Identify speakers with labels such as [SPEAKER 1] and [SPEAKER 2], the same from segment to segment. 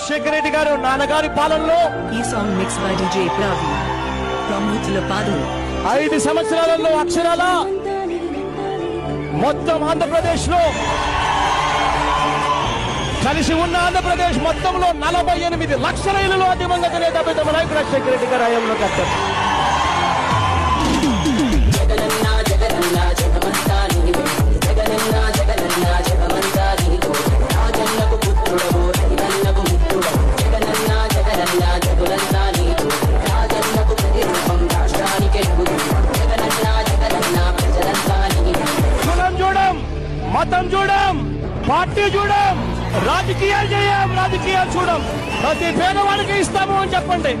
[SPEAKER 1] రాజశేఖర రెడ్డి గారు నాన్నగారి పాలనలో
[SPEAKER 2] ఈ song mix by DJ Praveen ప్రమూతుల పాదం.
[SPEAKER 1] ఐదు సంవత్సరాలలో అక్షరాల మొత్తం ఆంధ్రప్రదేశ్లో కలిసి ఉన్న ఆంధ్రప్రదేశ్ మొత్తంలో నలభై ఎనిమిది లక్షల ఇళ్ళలో అధికంగా తినేది తమ నాయకుడు రాజశేఖర రెడ్డి గారు హయాంలో కట్టారు పార్టీ చూడం రాజకీయాలు చేయం రాజకీయాలు చూడం. ప్రతి పేదవాడికి ఇస్తాము అని చెప్పండి.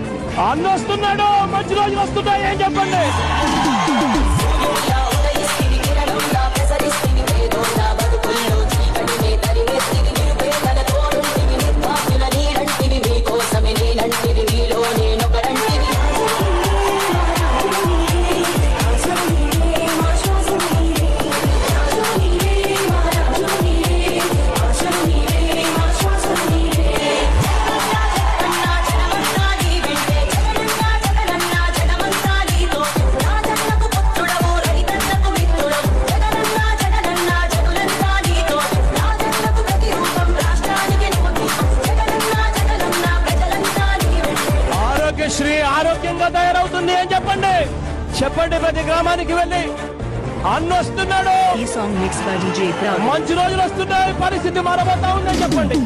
[SPEAKER 1] అన్న వస్తున్నాడు మంచి రోజులు వస్తున్నాయి ఏం చెప్పండి. ఆరోగ్యంగా తయారవుతుంది అని చెప్పండి. చెప్పండి ప్రతి గ్రామానికి వెళ్ళి. అన్న వస్తున్నాడు.
[SPEAKER 2] ఈ సాంగ్ మిక్స్
[SPEAKER 1] మంచి రోజులు వస్తున్నాయి. పరిస్థితి మారబోతా ఉందని చెప్పండి.